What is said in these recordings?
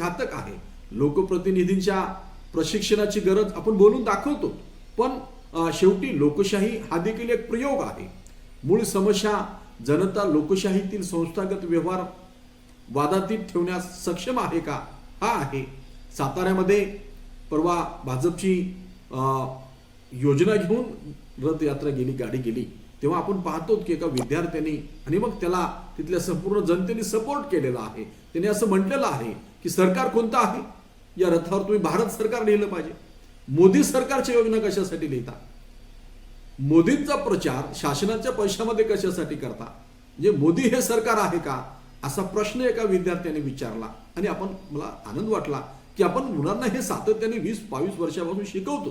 घातक आहे. लोकप्रतिनिधींच्या प्रशिक्षणाची गरज आपण बोलून दाखवतो. पण शेवटी लोकशाही हा देखील एक प्रयोग आहे. मूळ समस्या जनता लोकशाहीतील संस्थागत व्यवहार वादातीत ठेवण्यास सक्षम आहे का? हा आहे. साताऱ्यामध्ये परवा भाजपची योजना घेऊन रथयात्रा गेली गाडी गेली. तेव्हा आपण पाहतो की एका विद्यार्थ्यांनी आणि मग त्याला तिथल्या संपूर्ण जनतेने सपोर्ट केलेला आहे. त्याने असं म्हटलेलं आहे की सरकार कोणतं आहे? या रथावर तुम्ही भारत सरकार लिहिलं पाहिजे. मोदी सरकारच्या योजना कशासाठी लिहिता? मोदींचा प्रचार शासनाच्या पैशामध्ये कशासाठी करता? म्हणजे मोदी हे सरकार आहे का? असा प्रश्न एका विद्यार्थ्याने विचारला. आणि आपण मला आनंद वाटला की आपण मुलांना हे सातत्याने वीस बावीस वर्षापासून शिकवतो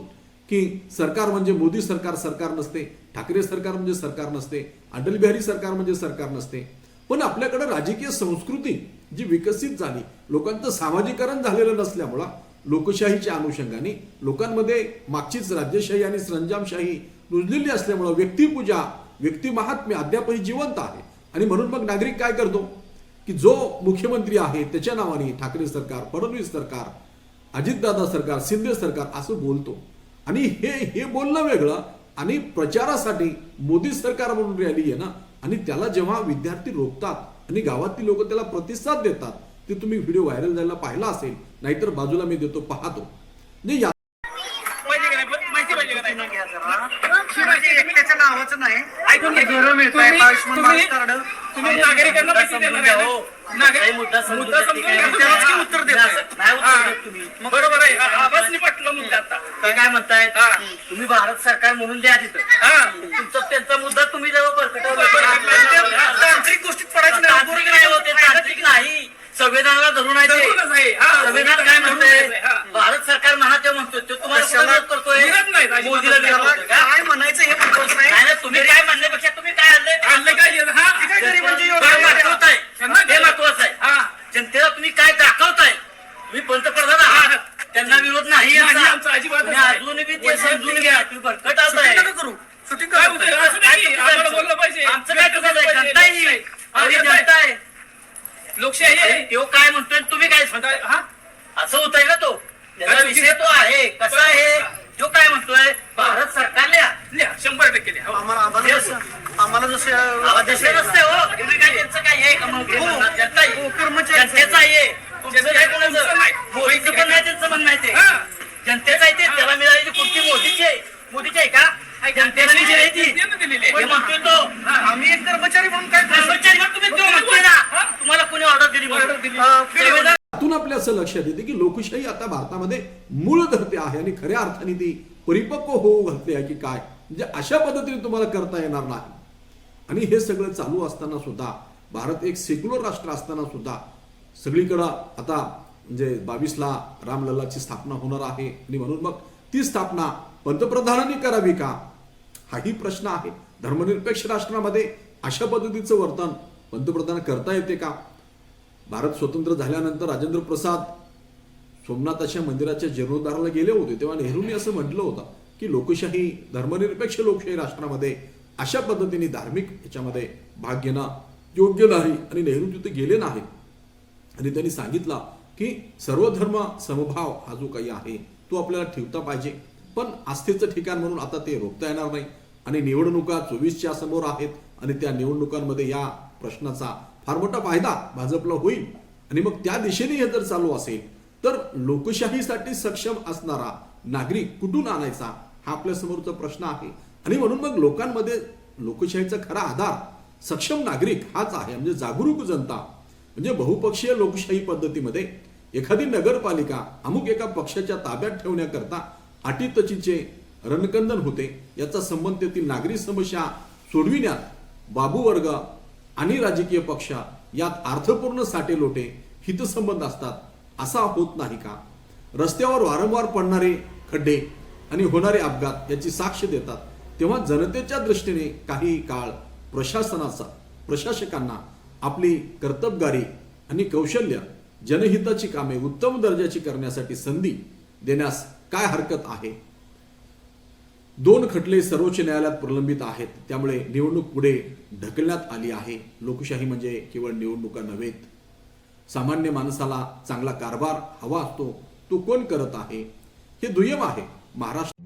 की सरकार म्हणजे मोदी सरकार सरकार नसते. ठाकरे सरकार म्हणजे सरकार नसते. अटल बिहारी सरकार म्हणजे सरकार नसते. पण आपल्याकडे राजकीय संस्कृती जी विकसित झाली लोकांचं सामाजिकरण झालेलं नसल्यामुळं लोकशाहीच्या अनुषंगाने लोकांमध्ये मागचीच राज्यशाही आणि सरंजामशाही रुजलेली असल्यामुळं व्यक्तिपूजा व्यक्तिमहात्म्य अद्यापही जिवंत आहे. आणि म्हणून मग नागरिक काय करतो? की जो मुख्यमंत्री आहे त्याच्या नावाने ठाकरे सरकार फडणवीस सरकार अजितदादा सरकार शिंदे सरकार असं बोलतो. आणि हे हे बोलणं वेगळं आणि प्रचारासाठी मोदी सरकार म्हणून रॅली आहे ना आणि त्याला जेव्हा विद्यार्थी रोखतात आणि गावातली लोक त्याला प्रतिसाद देतात ते तुम्ही व्हिडिओ व्हायरल झाला पाहिला असेल नाहीतर बाजूला मी देतो पाहतो म्हणजे या का तुम्ही- भारत बरोबर आहे आवाज मुद्दा आता ते काय तुम्ही भारत सरकार म्हणून द्या तिथं हा. तुमचा त्यांचा मुद्दा तुम्ही जेव्हा तांत्रिक गोष्टीत पडायचं नाही तांत्रिक नाही होते तांत्रिक नाही संविधानाला धरून आहे ते धरूनच आहे. हा. संविधान काय म्हणतंय आहे. हा. भारत सरकार म्हणा ते म्हणतोय तो तुम्हाला कशाला? विरोध करतोय विरोध नाही, अजिबात मोदीला नाही. विरोध करतोय का? काय म्हणायचं हे महत्वाचं नाही नाही नाही, तुम्ही काय म्हणण्यापेक्षा तुम्ही काय आणलंय ते आणलं काय? हा. ती काय गरिबांची ते योजना आहे? महत्वाचं आहे त्यांना ते महत्वाचं आहे हा. जनतेला तुम्ही काय दाखवताय मी पंतप्रधान आहात त्यांना विरोध नाही नाही, यांचा. आमचा अजिबातच तुम्ही नाही. अजूनही बी ते समजून घ्या तुम्ही भरकट शूटिंग आहे नका करू शूटिंग काय करू होतंय? असं नाही की आम्हाला बोललं पाहिजे आमचं काय चुकायचं आहे? जनता आहे ही. हा, आम्ही जनता आहे. जनता आहे लोकशाही आहे तो काय म्हणतोय तुम्ही काय सांगताय हा असं होतंय ना तो त्याचा विषय तो आहे कसा आहे तो काय म्हणतोय भारत सरकारने लिहा, शंभर टक्के लिहा. हो. आम्हाला आम्हाला जसं आम्हाला जसं नसते हो तुम्ही काय त्यांचं काय आहे का मग हे? जनता आहे. हो, कर्मचारी. जनतेचं आहे तुमचं काय तुमचं कोणाचं नाही. मोदीचं पण नाही त्यांचं पण नाही ते हा. जनतेचं आहे ते त्याला मिळालेली कुर्ती मोदीची आहे मोदीची आहे का दिली आम्ही एक कर्मचारी म्हणून काय करू? कर्मचारी म्हणून तुम्ही तो म्हणतोय ना. तुम्हाला कोणी ऑर्डर दिली संविधान यातून आपल्या असं लक्षात येते की लोकशाही आता भारतामध्ये मूळ धरते आहे आणि खऱ्या अर्थाने ती परिपक्व होऊ घालते आहे की काय? म्हणजे अशा पद्धतीने तुम्हाला करता येणार नाही. आणि हे सगळं चालू असताना सुद्धा भारत एक सेक्युलर राष्ट्र असताना सुद्धा सगळीकडं आता म्हणजे बावीसला रामलल्लाची स्थापना होणार आहे. आणि म्हणून मग ती स्थापना पंतप्रधानांनी करावी का? हाही प्रश्न आहे. धर्मनिरपेक्ष राष्ट्रामध्ये अशा पद्धतीचं वर्तन पंतप्रधान करता येते का? भारत स्वतंत्र झाल्यानंतर राजेंद्र प्रसाद सोमनाथाच्या मंदिराच्या जीर्णोद्धाराला गेले होते. तेव्हा नेहरूंनी असं म्हटलं होतं की लोकशाही धर्मनिरपेक्ष लोकशाही राष्ट्रामध्ये अशा पद्धतीने धार्मिक ह्याच्यामध्ये भाग घेणं योग्य नाही आणि नेहरू तिथे गेले नाहीत. आणि त्यांनी सांगितलं की सर्वधर्म समभाव हा जो काही आहे तो आपल्याला ठेवता पाहिजे. पण आस्थेचं ठिकाण म्हणून आता ते रोखता येणार नाही. आणि निवडणुका चोवीसच्या समोर आहेत आणि त्या निवडणुकांमध्ये या प्रश्नाचा फार मोठा फायदा भाजपला होईल. आणि मग त्या दिशेने हे जर चालू असेल तर लोकशाहीसाठी सक्षम असणारा नागरिक कुठून आणायचा? हा आपल्या समोरचा प्रश्न आहे. आणि म्हणून मग लोकांमध्ये लोकशाहीचा खरा आधार सक्षम नागरिक हाच आहे. म्हणजे जागरूक जनता. म्हणजे बहुपक्षीय लोकशाही पद्धतीमध्ये एखादी नगरपालिका अमुक एका पक्षाच्या ताब्यात ठेवण्याकरता अटीतटीचे रणकंदन होते याचा संबंध तेथील नागरी समस्या सोडविण्यात बाबू वर्ग आणि राजकीय पक्ष यात अर्थपूर्ण साठे लोटे हितसंबंध असतात असा होत नाही का? रस्त्यावर वारंवार पडणारे खड्डे आणि होणारे अपघात याची साक्ष देतात. तेव्हा जनतेच्या दृष्टीने काही काळ प्रशासनाचा प्रशासकांना आपली कर्तबगारी आणि कौशल्य जनहिताची कामे उत्तम दर्जाची करण्यासाठी संधी देण्यास काय हरकत आहे? दोन खटले सर्वोच्च न्यायालयात प्रलंबित आहेत. त्यामुळे निवडणूक पुढे ढकलण्यात आली आहे. लोकशाही म्हणजे केवळ निवडणुका नव्हेत सामान्य माणसाला चांगला कारभार हवा असतो. तो कोण करत आहे? हे दुय्यम आहे. महाराष्ट्र